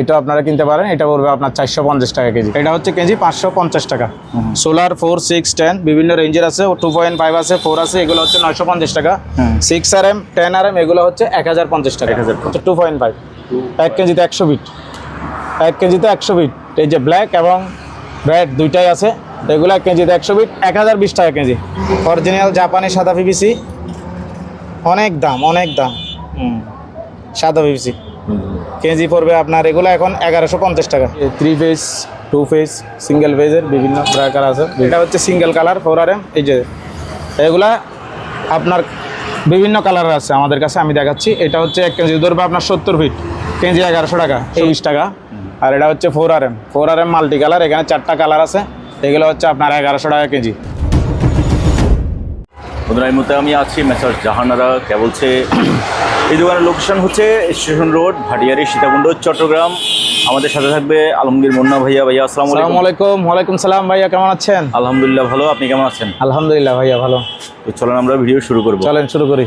এটা আপনারা কিনতে পারেন এটা পড়বে আপনার চারশো পঞ্চাশ টাকা কেজি। এটা হচ্ছে কেজি পাঁচশো পঞ্চাশ টাকা। সোলার ফোর সিক্স টেন বিভিন্ন রেঞ্জের আছে টু পয়েন্ট ফাইভ আছে ফোর আছে এগুলো হচ্ছে নয়শো পঞ্চাশ টাকা। Six R M ten R M এগুলো হচ্ছে এক হাজার পঞ্চাশ টাকা। 1050 টু পয়েন্ট ফাইভ। এক কেজিতে একশো বিট। এক কেজিতে একশো বিট। এই যে ব্ল্যাক এবং রেড দুইটাই আছে এগুলো এক কেজিতে একশো বিট এক হাজার বিশ টাকা কেজি। অরিজিনাল জাপানি সাদা পিভিসি। অনেক দাম অনেক দাম। সাদা পিভিসি। কেজি পড়বে আপনার এগুলো এখন এগারোশো পঞ্চাশ টাকা। Three phase two phase single ফেজের বিভিন্ন ব্র্যাকার আছে। এটা হচ্ছে single colour four R M এই যে এগুলা আপনার বিভিন্ন কালার আছে আমাদের কাছে আমি দেখাচ্ছি। এটা হচ্ছে এক কেজি ধরবে আপনার সত্তর ফিট কেজি এগারোশো টাকা চল্লিশ টাকা। আর এটা হচ্ছে four R M four R M multi colour এখানে চারটা কালার আছে। এগুলো হচ্ছে আপনার এগারোশো টাকা কেজি। বন্ধুরা এই মুহূর্তে আমি আছি মেসার জাহানারা কে বলছে এই দোকানের লোকেশন হচ্ছে স্টেশন রোড ভাটিয়ারি সীতাকুণ্ড চট্টগ্রাম। আমাদের সাথে থাকবে আলমগীর মুন্না ভাইয়া। ভাইয়া আসসালামু আলাইকুম। ওয়ালাইকুম সালাম ভাইয়া কেমন আছেন? আলহামদুলিল্লাহ ভালো। আপনি কেমন আছেন? আলহামদুলিল্লাহ ভাইয়া ভালো। তো চলেন আমরা ভিডিও শুরু করব। চলেন শুরু করি.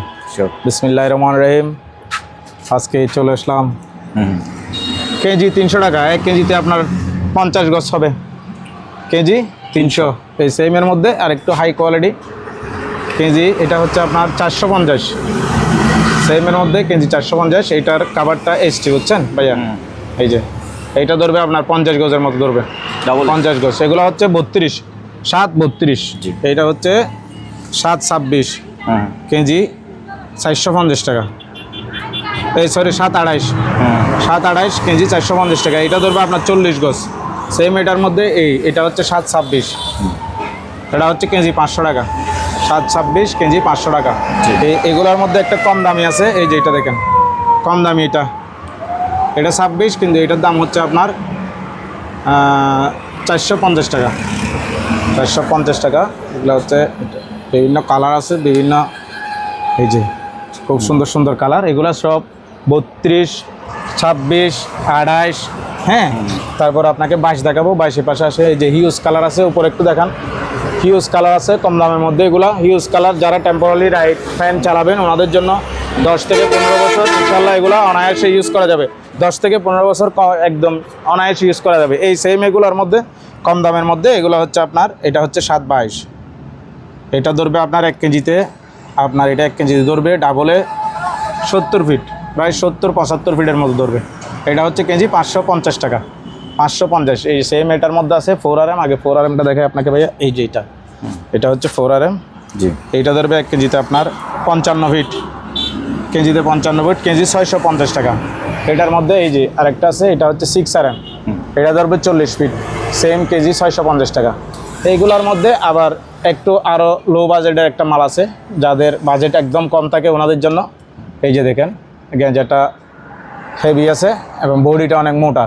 বিসমিল্লাহ রহমান রহিম। আজকে চলে আসলাম। কেজি তিনশো টাকা এক কেজিতে আপনার পঞ্চাশ গজ হবে। কেজি তিনশো। এই সেমের মধ্যে আর একটু হাই কোয়ালিটি কেজি এটা হচ্ছে আপনার চারশো পঞ্চাশ। সেমের মধ্যে কেজি চারশো পঞ্চাশ এইটার কাভারটা এসটি বুঝছেন ভাইয়া? এই যে এইটা ধরবে আপনার পঞ্চাশ গজের মতো ধরবে। ডাবল পঞ্চাশ গজ এগুলো হচ্ছে বত্রিশ সাত বত্রিশ। এইটা হচ্ছে সাত ছাব্বিশ কেজি চারশো পঞ্চাশ টাকা। এই সরি সাত আড়াইশ। সাত আড়াইশ কেজি চারশো পঞ্চাশ টাকা। এটা ধরবে আপনার চল্লিশ গজ। সেম এটার মধ্যে এই এটা হচ্ছে সাত ছাব্বিশ। এটা হচ্ছে কেজি পাঁচশো টাকা। সাত ছাব্বিশ কেজি পাঁচশো টাকা। এই এগুলোর মধ্যে একটা কম দামি আছে এই যে এটা দেখেন। কম দামি এটা। এটা ছাব্বিশ কিন্তু এটার দাম হচ্ছে আপনার চারশো পঞ্চাশ টাকা। চারশো পঞ্চাশ টাকা। এগুলো হচ্ছে বিভিন্ন কালার আছে বিভিন্ন এই যে খুব সুন্দর সুন্দর কালার। এগুলো সব বত্রিশ ছাব্বিশ আড়াইশ হ্যাঁ? তারপর আপনাকে বাইশ দেখাবো। বাইশের পাশে আসে এই যে হিউজ কালার আছে উপরে একটু দেখান। হিউজ কালার আছে, কম দামের মধ্যে এগুলো। হিউজ কালার যারা টেম্পোরারি রাইট ফ্যান চালাবেন, ওনাদের জন্য দশ থেকে পনেরো বছর, ইনশাল্লাহ এগুলো অনায়াসে ইউজ করা যাবে। দশ থেকে পনেরো বছর একদম অনায়াসে ইউজ করা যাবে। এই সেম এগুলোর মধ্যে, কম দামের মধ্যে, এগুলো হচ্ছে আপনার, এটা হচ্ছে সাত বাইশ। এটা ধরবে আপনার এক কেজিতে, আপনার এটা এক কেজিতে ধরবে ডাবলে সত্তর ফিট প্রায় সত্তর, পঁচাত্তর ফিটের মতো ধরবে। এটা হচ্ছে কেজি পাঁচশো পঞ্চাশ টাকা। পাঁচশো পঞ্চাশ। এই সেম এটার মধ্যে আছে ফোর আর এম আগে ফোর আর এমটা দেখে আপনাকে ভাইয়া। এই যে এটা। এটা হচ্ছে ফোর আর এম জি। এইটা ধরবে এক কেজিতে আপনার পঞ্চান্ন ফিট কেজিতে পঞ্চান্ন ফিট কেজি ছয়শো পঞ্চাশ টাকা। এটার মধ্যে এই যে আরেকটা আছে এটা হচ্ছে সিক্স আর এম এটা ধরবে চল্লিশ ফিট সেম কেজি ছয়শো পঞ্চাশ টাকা। এইগুলোর মধ্যে আবার একটু আরও লো বাজেটের একটা মাল আছে যাদের বাজেট একদম কম থাকে ওনাদের জন্য। এই যে দেখেন যেটা হেভি আছে এবং বডিটা অনেক মোটা।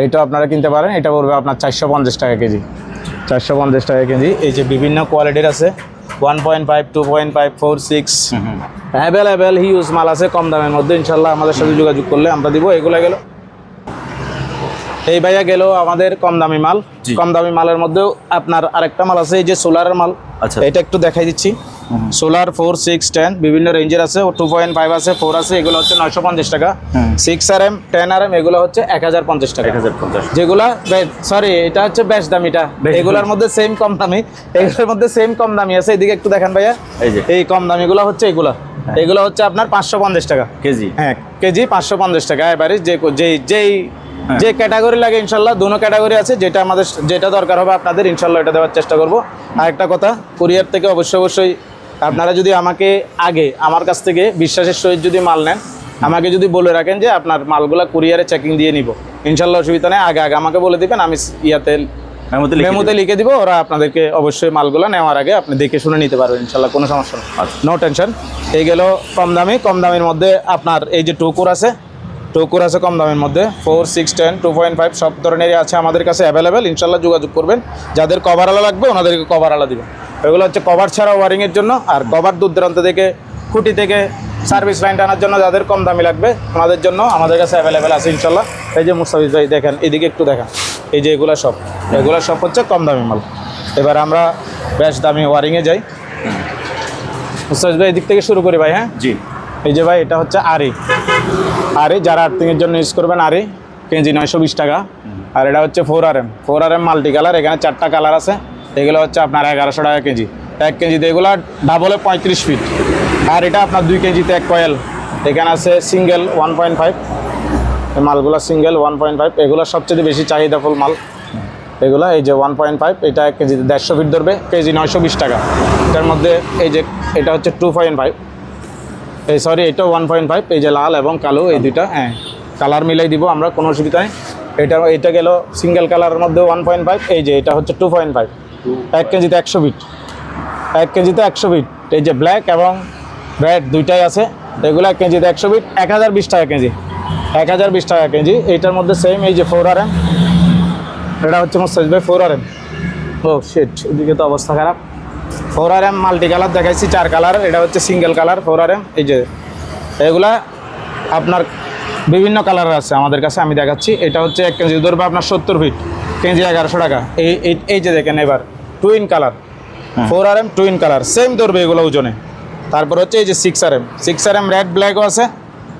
এইটা আপনারা কিনতে পারেন। এটা পড়বে আপনার চারশো পঞ্চাশ টাকা কেজি। চারশো পঞ্চাশ টাকা কেজি। এই যে বিভিন্ন কোয়ালিটির আছে। One point five two point five four six. Available huge মাল আছে কম দামের মধ্যে। ইনশাল্লাহ আমাদের সাথে যোগাযোগ করলে আমরা দিব। এগুলো গেল। এই ভাইয়া গেল আমাদের কম দামি মাল। কম দামি মালের মধ্যেও আপনার আরেকটা মাল আছে এই যে সোলারের মাল। আচ্ছা। এটা একটু দেখাই দিচ্ছি। সোলার ফোর সিক্স টেন বিভিন্ন রেঞ্জের আছে টু পয়েন্ট ফাইভ আছে ফোর আছে এগুলো হচ্ছে নয়শো পঞ্চাশ টাকা। Six R M ten R M এগুলো হচ্ছে এক হাজার পঞ্চাশ টাকা। এক হাজার পঞ্চাশ। যেগুলা সরি এটা হচ্ছে বেশ দামিটা। এগুলোর মধ্যে সেম কম দামি। এগুলোর মধ্যে সেম কম দামি আছে। এদিকে একটু দেখেন ভাইয়া। এই কম দামিগুলো হচ্ছে এগুলা। এগুলো হচ্ছে আপনার পাঁচশো পঞ্চাশ টাকা। কেজি। হ্যাঁ কেজি পাঁচশো পঞ্চাশ টাকা। এবারে যে যেই যেই হ্যাঁ। যে ক্যাটাগরি লাগে ইনশাল্লাহ দুটো ক্যাটাগরি আছে। যেটা আমাদের যেটা দরকার হবে আপনাদের ইনশাল্লাহ এটা দেওয়ার চেষ্টা করব। আর একটা কথা কুরিয়ার থেকে অবশ্যই অবশ্যই আপনারা যদি আমাকে আগে আমার কাছ থেকে বিশ্বাসের সহিত যদি মাল নেন আমাকে যদি বলে রাখেন যে আপনার মালগুলা কুরিয়ারে চেকিং দিয়ে নিব। ইনশাল্লাহ অসুবিধা নেই। আগে আগে আমাকে বলে দিবেন আমি ইয়াতে মেমোতে লিখে দিব ওরা আপনাদেরকে অবশ্যই মালগুলো নেওয়ার আগে আপনি দেখে শুনে নিতে পারবেন ইনশাল্লাহ কোনো সমস্যা নেই। আচ্ছা। নো টেনশন এই গেল কম দামি কম দামের মধ্যে আপনার এই যে টুকুর আছে টুকুর আছে কম দামের মধ্যে। Four six ten two point five সব ধরনেরই আছে আমাদের কাছে অ্যাভেলেবেল ইনশাল্লাহ যোগাযোগ করবেন। যাদের কভার আলা লাগবে, ওনাদেরকে কভার আলা দিবেন। এগুলো হচ্ছে কভার ছাড়া ওয়ারিংয়ের জন্য। আর কভার দূর দূরান্ত থেকে, খুঁটি থেকে সার্ভিস লাইন টানার জন্য যাদের কম দামি লাগবে, ওনাদের জন্য আমাদের কাছে অ্যাভেলেবেল আছে ইনশাল্লাহ এই যে মুস্তাফিজ ভাই দেখেন, এদিকে একটু দেখেন। এই যে এগুলো সব। এগুলো সব হচ্ছে কম দামি মাল। এবার আমরা বেশ দামি ওয়ারিংয়ে যাই। মুস্তাফিজ ভাই, এদিক থেকে শুরু করি ভাই হ্যাঁ? জি। এই যে ভাই, এটা হচ্ছে আরি। আরি যারা আর্থিংয়ের জন্য ইউজ করবেন, আরি কেজি নয়শো বিশ টাকা। আর এটা হচ্ছে four R M four R M multi colour এখানে চারটা কালার আছে। এগুলো হচ্ছে আপনার এগারোশো টাকা কেজি। এক কেজিতে এগুলো ডাবলে পঁয়ত্রিশ ফিট আর এটা আপনার দুই কেজিতে এক কয়েল এখানে আছে সিঙ্গেল ওয়ান পয়েন্ট ফাইভ মালগুলো সিঙ্গেল ওয়ান পয়েন্ট ফাইভ এগুলো সবচেয়ে বেশি চাহিদাফুল মাল। এগুলো এই যে ওয়ান পয়েন্ট ফাইভ এটা এক কেজিতে দেড়শো ফিট ধরবে। কেজি নয়শো বিশ টাকা। এটার মধ্যে এই যে, এটা হচ্ছে টু পয়েন্ট ফাইভ এই সরি এটা ওয়ান পয়েন্ট ফাইভ এই যে লাল এবং কালো এই দুইটা হ্যাঁ। কালার মিলাই দিব আমরা কোনো অসুবিধা নেই এটা এটা গেল সিঙ্গেল কালারের মধ্যে ওয়ান পয়েন্ট ফাইভ এই যে এটা হচ্ছে টু পয়েন্ট ফাইভ এক কেজিতে একশো বিট। এক কেজিতে একশো ফিট এই যে ব্ল্যাক এবং রেড দুইটাই আছে। এগুলো এক কেজিতে একশো বিট এক হাজার বিশ টাকা কেজি। এক হাজার বিশ টাকা কেজি। এইটার মধ্যে সেম এই যে ফোর আর এম এটা হচ্ছে মোস্তাজ ভাই ফোর আর এম ও শিট এদিকে তো অবস্থা খারাপ। Four R M multi colour দেখাইছি চার কালার এটা হচ্ছে single colour four R M এই যে এগুলা আপনার বিভিন্ন কালারের আছে আমাদের কাছে আমি দেখাচ্ছি। এটা হচ্ছে এক কেজি ধরবে আপনার সত্তর ফিট কেজি এগারোশো টাকা। এই এই- এই যে দেখেন এবার twin colour four R M twin colour same ধরবে এগুলো ওজনে। তারপর হচ্ছে এই যে six R M six R M red ব্ল্যাকও আছে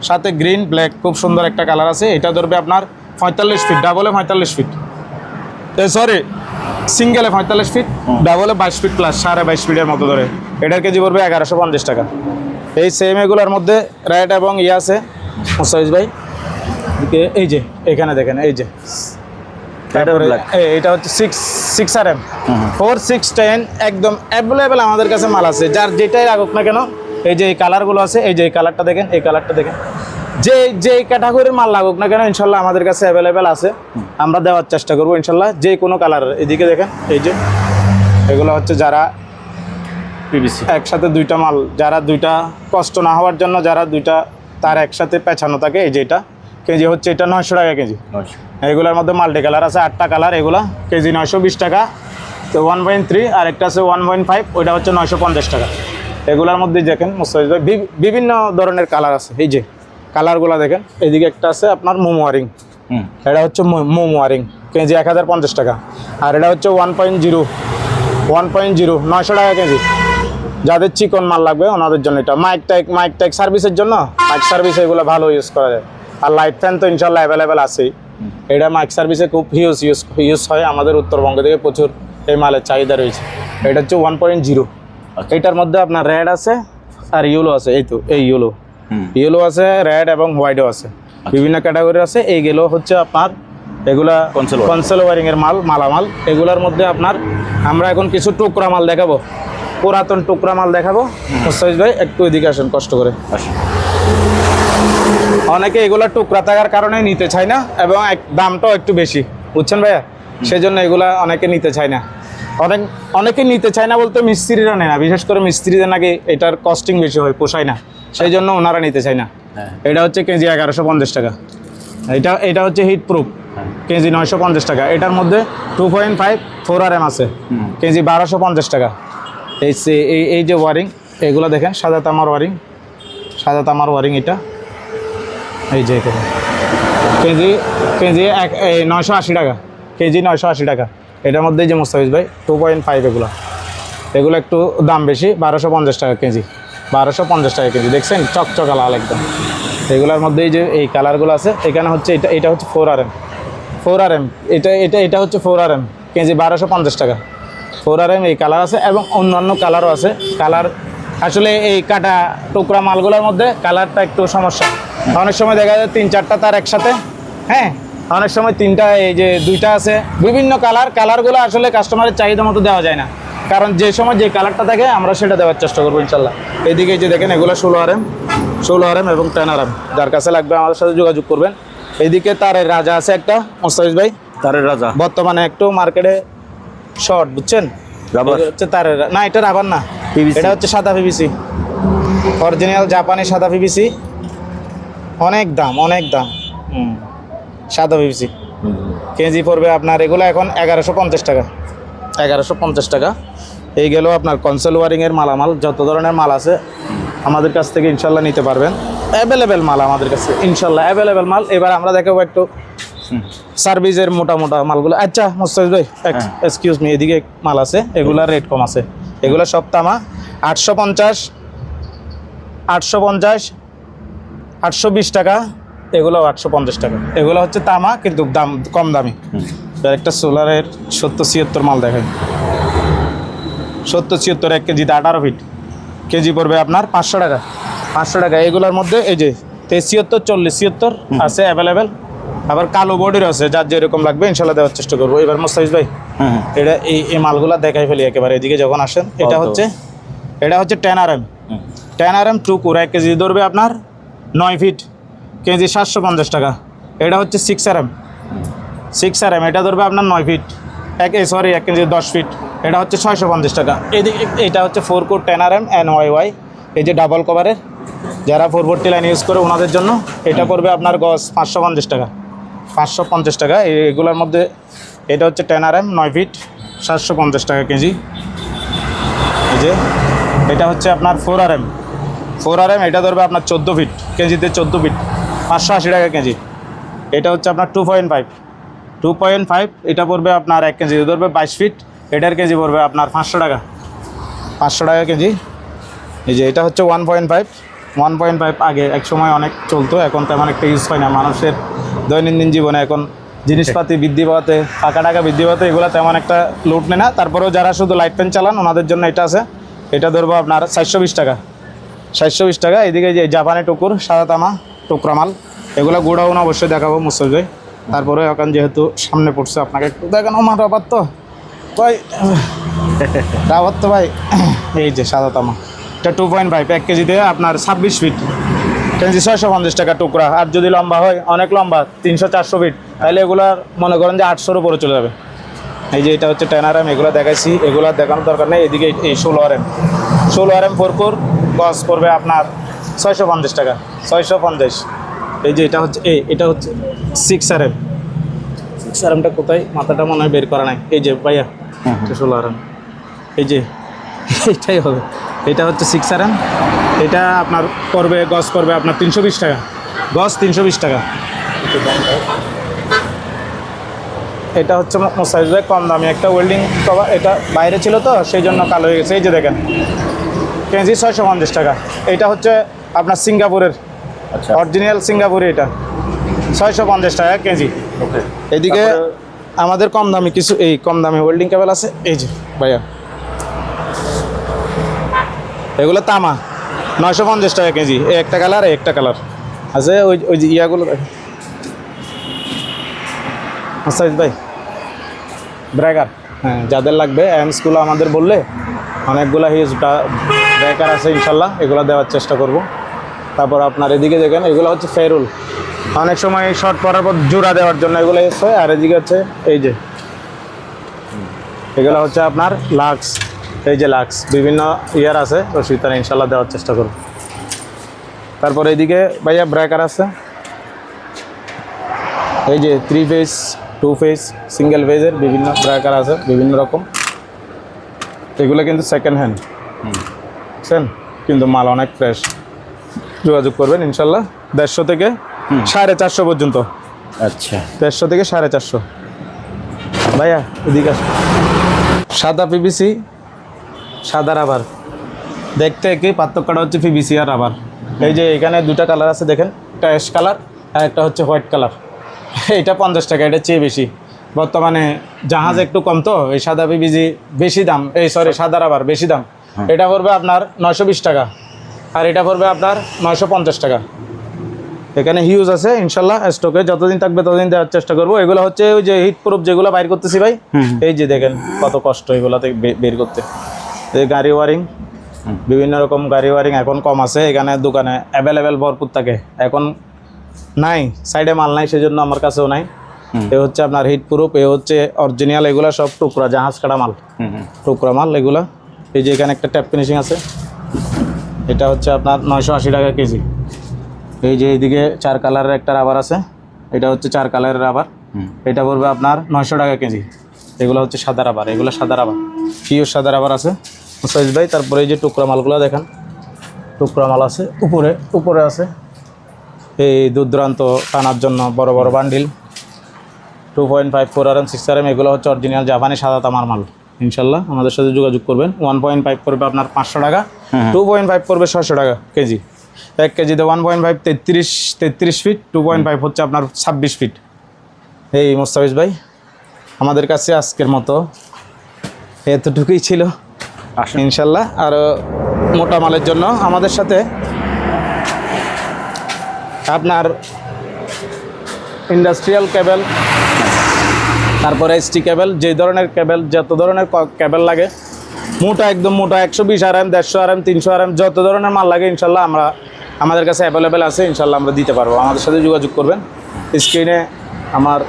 সাথে গ্রিন ব্ল্যাক খুব সুন্দর একটা কালার আছে এটা ধরবে আপনার পঁয়তাল্লিশ ফিট ডাবলে পঁয়তাল্লিশ ফিট সরি সিঙ্গেলে পঁয়তাল্লিশ ফিট ডাবলে বাইশ ফিট প্লাস সাড়ে বাইশ ফিটের মতো ধরে। এটার কেজি পড়বে এগারোশো পঞ্চাশ টাকা। এই সেম এগুলোর মধ্যে রেড এবং ইয়ে আছে মোসাইজ ভাই। এই যে এখানে দেখেন এই যে। এটা হচ্ছে six six R M four six ten একদম অ্যাভেলেবেল আমাদের কাছে মাল আছে। যার যেটাই রাখুক না কেন এই যে এই কালারগুলো আছে এই যে এই কালারটা দেখেন এই কালারটা দেখেন। যে যে ক্যাটাগরির মাল লাগুক না কেন ইনশাল্লাহ আমাদের কাছে অ্যাভেলেবেল আছে। আমরা দেওয়ার চেষ্টা করব ইনশাল্লাহ। যে কোনো কালার এদিকে দেখেন এই যে এগুলো হচ্ছে যারা পিবিসি একসাথে দুইটা মাল যারা দুইটা কষ্ট না হওয়ার জন্য যারা দুইটা তার একসাথে পেছানো থাকে এই যে এটা। কেজি হচ্ছে এটা নয়শো টাকা কেজি। এগুলোর মধ্যে মাল্টি কালার আছে আটটা কালার এগুলো কেজি নয়শো বিশ টাকা। তো ওয়ান পয়েন্ট থ্রি আর একটা আছে ওয়ান পয়েন্ট ফাইভ ওইটা হচ্ছে নয়শো পঞ্চাশ টাকা। এগুলোর মধ্যে দেখেন মুস্তাফিজ বিভিন্ন ধরনের কালার আছে এই যে। কালারগুলো দেখেন। এদিকে একটা আছে আপনার মোমোয়ারিং হুম। এটা হচ্ছে মোমোয়ারিং কেজি এক হাজার পঞ্চাশ টাকা। আর এটা হচ্ছে one point zero. One point zero. নয়শো টাকা কেজি। যাদের চিকন মাল লাগবে ওনাদের জন্য এটা। মাইক টাইক মাইক টাইক সার্ভিসের জন্য মাইক সার্ভিস এগুলো ভালো ইউজ করা যায়। আর লাইট ফ্যান তো ইনশাল্লাহ অ্যাভেলেবেল আছেই। এটা মাইক সার্ভিসে খুব হিউজ ইউজ ইউজ হয়। আমাদের উত্তরবঙ্গ থেকে প্রচুর এই মালের চাহিদা রয়েছে। এটা হচ্ছে ওয়ান পয়েন্ট জিরো। আচ্ছা। এটার মধ্যে আপনার রেড আছে আর ইউলো আছে। এই তো এই ইউলো ইয়েলো আছে রেড এবং হোয়াইটও আছে। বিভিন্ন ক্যাটাগরি আছে। এইগুলো হচ্ছে আপনার এগুলা কনসেল ওয়ারিং এর মাল মালামাল। এগুলার মধ্যে আপনার আমরা এখন কিছু টুকরা মাল দেখাবো। পুরাতন টুকরা মাল দেখাবো। মুস্তাফিজ ভাই একটু এদিকে আসেন কষ্ট করে। অনেকে এগুলা টুকরা থাকার কারণে নিতে চায় না এবং দামটাও একটু বেশি। বুঝছেন ভাইয়া? সেই জন্য এগুলা অনেকে নিতে চায় না। অনেক অনেকে নিতে চায় না বলতে মিস্ত্রিরা নেয় না। বিশেষ করে মিস্ত্রিদের নাকি এটার কস্টিং বেশি হয় পোষায় না। সেই জন্য ওনারা নিতে চায় না। হ্যাঁ। এটা হচ্ছে কেজি এগারোশো পঞ্চাশ টাকা। এটা এটা হচ্ছে হিট প্রুফ কেজি নয়শো পঞ্চাশ টাকা। এটার মধ্যে two point five four R M আছে। কেজি বারোশো পঞ্চাশ টাকা। এই সে- এই এই যে ওয়ারিং এগুলো দেখেন সাদা তামার ওয়ারিং সাদা তামার ওয়ারিং এটা। এই যে এখানে। কেজি কেজি এক এই নয়শো আশি টাকা। কেজি নয়শো আশি টাকা। এটার মধ্যে এই যে মোস্তাফিজ ভাই টু পয়েন্ট ফাইভ এগুলো। এগুলো একটু দাম বেশি বারোশো পঞ্চাশ টাকা কেজি। বারোশো পঞ্চাশ টাকা কেজি, দেখছেন? চকচকা লাল একদম। এগুলোর মধ্যে এই যে এই কালারগুলো আছে, এখানে হচ্ছে এটা এটা হচ্ছে four R M four R M এটা এটা এটা হচ্ছে ফোর আর এম কেজি বারোশো পঞ্চাশ টাকা। ফোর আর এম এই কালার আছে এবং অন্যান্য কালারও আছে। কালার, আসলে এই কাটা টুকরা মালগুলোর মধ্যে কালারটা একটু সমস্যা। অনেক সময় দেখা যায় তিন চারটা তার একসাথে হ্যাঁ? অনেক সময় তিনটা, এই যে দুইটা আছে। বিভিন্ন কালার, কালারগুলো আসলে কাস্টমারের চাহিদা মতো দেওয়া যায় না। কারণ যে সময় যে কালারটা থাকে আমরা সেটা দেওয়ার চেষ্টা করব ইনশাল্লাহ। এইদিকে যে দেখেন এগুলো ষোলো আর এম ষোলো আর এম এবং টেন আর এম যার কাছে লাগবে আমাদের সাথে যোগাযোগ করবেন। এইদিকে তারের রাজা আছে একটা মোস্তাফিজ ভাই। তারের রাজা। বর্তমানে একটু মার্কেটে শর্ট বুঝছেন? হচ্ছে তারের না এটা রাবার না? এটা হচ্ছে সাদা পিভিসি অরিজিনাল জাপানি সাদা পিভিসি অনেক দাম অনেক দাম। হুম সাদা পিভিসি কেজি পড়বে আপনার এগুলো এখন এগারোশো পঞ্চাশ টাকা। এগারোশো পঞ্চাশ টাকা। এই গেল আপনার কনসেল ওয়ারিংয়ের মালামাল যত ধরনের মাল আছে আমাদের কাছ থেকে ইনশাল্লাহ নিতে পারবেন। অ্যাভেলেবেল মাল আমাদের কাছে ইনশাল্লাহ অ্যাভেলেবেল মাল। এবার আমরা দেখাবো একটু সার্ভিসের মোটা মোটা মালগুলো। আচ্ছা মোস্তাজ ভাই এক্সকিউজ মি এদিকে মাল আছে এগুলার রেট কম আছে। এগুলো সব তামা আটশো পঞ্চাশ আটশো পঞ্চাশ আটশো বিশ টাকা এগুলো আটশো পঞ্চাশ টাকা। এগুলো হচ্ছে তামা কিন্তু দাম কম দামি। একটা সোলারের সত্তর ছিয়াত্তর মাল দেখায় সত্তর ছিয়াত্তর এক কেজিতে আঠারো ফিট কেজি পড়বে আপনার পাঁচশো টাকা। পাঁচশো টাকা। এগুলোর মধ্যে এই যে তেইশ ছিয়াত্তর চল্লিশ ছিয়াত্তর আছে অ্যাভেলেবেল আবার কালো বডির আছে যার যেরকম লাগবে ইনশাল্লাহ দেওয়ার চেষ্টা করব। এবার মোস্তাফিজ ভাই হুম হুম এটা এই এই মালগুলা দেখাই ফেলি একেবারে। এদিকে যখন আসেন এটা হচ্ছে এটা হচ্ছে ten R M. Ten R M টুকুর এক কেজি ধরবে আপনার নয় ফিট কেজি সাতশো পঞ্চাশ টাকা। এটা হচ্ছে six R M six R M এটা ধরবে আপনার নয় ফিট এক সরি এক কেজি দশ ফিট এটা হচ্ছে ছয়শো পঞ্চাশ টাকা। এটা হচ্ছে four core ten R M N Y Y এই যে ডাবল কভারের যারা ফোর ফোরটি লাইন ইউজ করে ওনাদের জন্য, এটা করবে আপনার গজ পাঁচশো পঞ্চাশ টাকা। পাঁচশো পঞ্চাশ টাকা। এগুলোর মধ্যে এটা হচ্ছে টেন আর এম নয় ফিট সাতশো পঞ্চাশ টাকা কেজি। এই যে, এটা হচ্ছে আপনার four R M four R M এটা ধরবে আপনার চোদ্দ ফিট কেজিতে চোদ্দ ফিট পাঁচশো আশি টাকা কেজি। এটা হচ্ছে আপনার two point five two point five এটা পড়বে আপনার এক কেজি ধরবে বাইশ ফিট এটার কেজি পড়বে আপনার পাঁচশো টাকা। পাঁচশো টাকা কেজি। এই যে এটা হচ্ছে one point five one point five আগে এক সময় অনেক চলতো, এখন তেমন একটা ইউজ হয় না। মানুষের দৈনন্দিন জীবনে এখন জিনিসপাতি বৃদ্ধি পাওয়াতে, টাকা টাকা বৃদ্ধি পাওয়াতে এগুলো তেমন একটা লুট নেয় না। তারপরেও যারা শুধু লাইট পেন চালান, ওনাদের জন্য এটা আছে। এটা ধরবো আপনার চারশো বিশ টাকা। চারশো বিশ টাকা। এদিকে যে জাপানি টুকুর সাদা তামা টুকরা মাল এগুলো গোডাউন অবশ্যই দেখাবো মুসলবে তারপরে এখন যেহেতু সামনে পড়ছে, আপনাকে একটু দেখানো আবার তো ভাই রাবার তো ভাই, এই যে সাদা তামা। এটা টু পয়েন্ট ফাইভ এক কেজিতে আপনার ছাব্বিশ ফিট কেজি ছয়শো পঞ্চাশ টাকা টুকরা। আর যদি লম্বা হয়, অনেক লম্বা, তিনশো চারশো ফিট তাহলে এগুলার মনে করেন যে আটশোর উপরে চলে যাবে। এই যে এটা হচ্ছে টেন আর এম এগুলো দেখাইছি। এগুলো দেখানোর দরকার নেই। এদিকে এই ষোলো আর এম ষোলো আর এম ফোর কোর গজ পড়বে আপনার ছয়শো পঞ্চাশ টাকা। ছয়শো পঞ্চাশ। এই যে এটা হচ্ছে, এই, এটা হচ্ছে সিক্স আর এম এমটা কোথায়? মাথাটা মনে হয় বের করা নাই। এই যে ভাইয়া হুম হুম। ষোলো আর এম। এই যে এইটাই হবে। এটা হচ্ছে সিক্স আর এম। এটা আপনার পড়বে গজ পড়বে আপনার তিনশো বিশ টাকা। গজ তিনশো বিশ টাকা। এটা হচ্ছে মোসাইজ ভাই কম দামি একটা ওয়েল্ডিং কভার এটা বাইরে ছিল তো সেই জন্য কালো হয়ে গেছে। এই যে দেখেন কেজি ছয়শো পঞ্চাশ টাকা। এটা হচ্ছে আপনার সিঙ্গাপুরের আচ্ছা। অরিজিনাল সিঙ্গাপুরে এটা। ছয়শো পঞ্চাশ টাকা কেজি। ওকে। এদিকে আমাদের কম দামি কিছু এই কম দামি ওয়েল্ডিং কেবল আছে। এই যে ভাইয়া। এগুলো তামা নয়শো পঞ্চাশ টাকা কেজি। একটা কালার একটা কালার। আছে ওই ওই যে ইয়াগুলো দেখেন। আচ্ছা ভাই। ব্রেকার হ্যাঁ যাদের লাগবে অ্যামসগুলো আমাদের বললে অনেকগুলো হিউজ ব্রেকার আছে ইনশাল্লাহ এগুলো দেওয়ার চেষ্টা করব। তারপর আপনার এদিকে দেখেন এগুলো হচ্ছে ফেরুল। অনেক সময় শর্ট পরার পর জোড়া দেওয়ার জন্য এগুলো ইউজ হয় আর এদিকে হচ্ছে এই যে, এগুলো হচ্ছে আপনার লাক্স এই যে লাক্স বিভিন্ন ইয়ার আছে, তো সেখানে ইনশাল্লাহ দেওয়ার চেষ্টা করব। তারপর এদিকে ভাইয়া ব্রেকার আছে। এই যে three phase two phase single ফেজের বিভিন্ন ব্রেকার আছে, বিভিন্ন রকম। এগুলো কিন্তু সেকেন্ড হ্যান্ড বুঝছেন? কিন্তু মাল অনেক ফ্রেশ যোগাযোগ করবেন ইনশাল্লাহ দেড়শো থেকে সাড়ে চারশো পর্যন্ত। আচ্ছা। দেড়শো থেকে সাড়ে চারশো। ভাইয়া এদিকে আসো। সাদা পিবিসি সাদা রাবার দেখতে একই পার্থক্যটা হচ্ছে পিবিসি আর রাবার এই যে এখানে দুটা কালার আছে দেখেন। একটা অ্যাশ কালার আর একটা হচ্ছে হোয়াইট কালার এটা পঞ্চাশ টাকা এটা চেয়ে বেশি। বর্তমানে জাহাজ একটু কম তো এই সাদা পিবিসি বেশি দাম এই সরি সাদা রাবার বেশি দাম। এটা পড়বে আপনার নয়শো বিশ টাকা। আর এটা পড়বে আপনার নয়শো পঞ্চাশ টাকা। এখানে হিউজ আছে ইনশাল্লাহ স্টকে যতদিন থাকবে ততদিন দেওয়ার চেষ্টা করব। এগুলো হচ্ছে ওই যে হিট প্রুফ যেগুলো বাইর করতেছি ভাই এই যে দেখেন কত কষ্ট এগুলোতে বের করতে। এই গাড়ি ওয়ারিং বিভিন্ন রকম গাড়ি ওয়ারিং এখন কম আছে এখানে দোকানে অ্যাভেলেবেল ভরপুর থাকে। এখন নাই সাইডে মাল নাই সেজন্য আমার কাছেও নাই। এ হচ্ছে আপনার হিট প্রুফ এ হচ্ছে অরিজিনাল এগুলো সব টুকরা জাহাজ কাটা মাল। টুকরা মাল এগুলো। এই যে এখানে একটা ট্যাপ ফিনিশিং আছে। এটা হচ্ছে আপনার নয়শো আশি টাকা কেজি। এই যে এইদিকে চার কালারের একটা রাবার আছে এটা হচ্ছে চার কালারের রাবার। এটা পড়বে আপনার নয়শো টাকা কেজি। এগুলো হচ্ছে সাদা রাবার এগুলো সাদা রাবার। পিওর সাদা রাবার আছে। সাইজ ভাই তারপরে এই যে টুকরা মালগুলো দেখেন। টুকরা মাল আছে উপরে উপরে আছে। এই দূর দূরান্ত টানার জন্য বড় বড় bundle. Two point five four R M six R M এগুলো হচ্ছে অরিজিনাল জাপানি সাদা তামার মাল। ইনশাল্লাহ আমাদের সাথে যোগাযোগ করবেন। ওয়ান পয়েন্ট ফাইভ পড়বে আপনার পাঁচশো টাকা। টু পয়েন্ট ফাইভ পড়বে ছশো টাকা কেজি। এক কেজিতে ওয়ান পয়েন্ট ফাইভ তেত্রিশ তেত্রিশ ফিট টু পয়েন্ট ফাইভ হচ্ছে আপনার ছাব্বিশ ফিট এই মোস্তাফিজ ভাই আমাদের কাছে আজকের মতো এতটুকুই ছিল। ইনশাল্লাহ আরও মোটা মালের জন্য আমাদের সাথে আপনার ইন্ডাস্ট্রিয়াল কেবল তারপরে এসটি কেবেল যে ধরনের কেবল যত ধরনের কেবেল লাগে মোটা, একদম মোটা, একশো বিশ আর এম দেড়শো আর এম তিনশো আর এম যত ধরনের মাল লাগে ইনশাল্লাহ আমরা আমাদের কাছে অ্যাভেলেবেল আছে, ইনশাল্লাহ আমরা দিতে পারব। আমাদের সাথে যোগাযোগ করবেন। স্ক্রিনে আমার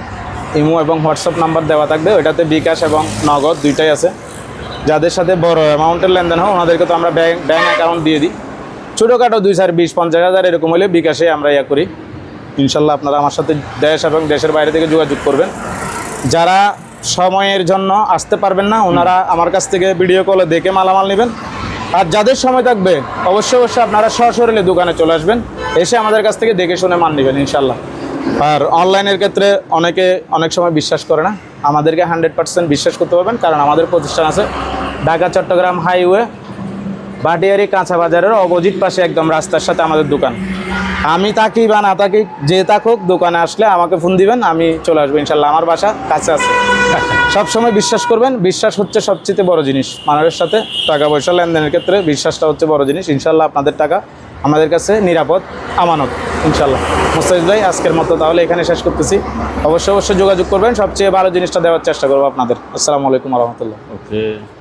ইমো এবং হোয়াটসঅ্যাপ নাম্বার দেওয়া থাকবে, ওইটাতে বিকাশ এবং নগদ দুইটাই আছে। যাদের সাথে বড় অ্যামাউন্টের লেনদেন হয়, ওনাদেরকে তো আমরা ব্যাংক ব্যাঙ্ক অ্যাকাউন্ট দিয়ে দিই। ছোটোখাটো দুই চার বিশ পঞ্চাশ হাজার এরকম হলে বিকাশে আমরা ইয়া করি। ইনশাল্লাহ আপনারা আমার সাথে দেশ এবং দেশের বাইরে থেকে যোগাযোগ করবেন। যারা সময়ের জন্য আসতে পারবেন না। ওনারা আমার কাছ থেকে ভিডিও কলে দেখে মালামাল নেবেন। আর যাদের সময় থাকবে, অবশ্যই অবশ্যই আপনারা সশরীরে দোকানে চলে আসবেন। এসে আমাদের কাছ থেকে দেখে শুনে মাল নেবেন ইনশাল্লাহ আর অনলাইনের ক্ষেত্রে অনেকে অনেক সময় বিশ্বাস করে না। আমাদেরকে হান্ড্রেড পার্সেন্ট বিশ্বাস করতে পারবেন, কারণ আমাদের প্রতিষ্ঠান আছে ঢাকা, চট্টগ্রাম হাইওয়ে বাটিয়ারি কাঁচা বাজারের অপোজিট পাশে একদম রাস্তার সাথে আমাদের দোকান। আমি থাকি বা না থাকি যে থাকুক দোকানে আসলে আমাকে ফোন দিবেন, আমি চলে আসব ইনশাল্লাহ। আমার বাসা কাছে আছে। সবসময় বিশ্বাস করবেন, বিশ্বাস হচ্ছে সবচেয়ে বড় জিনিস মানুষের সাথে। টাকা পয়সা লেনদেনের ক্ষেত্রে বিশ্বাসটা হচ্ছে বড় জিনিস। ইনশাল্লাহ আপনাদের টাকা আমাদের কাছে নিরাপদ, আমানত, ইনশাল্লাহ। মুস্তাফিজ ভাই, আজকের মতো তাহলে এখানে শেষ করতেছি। অবশ্যই অবশ্যই যোগাযোগ করবেন। সবচেয়ে ভালো জিনিসটা দেওয়ার চেষ্টা করব আপনাদের। আসসালামু আলাইকুম রহমতুল্লাহ। ওকে।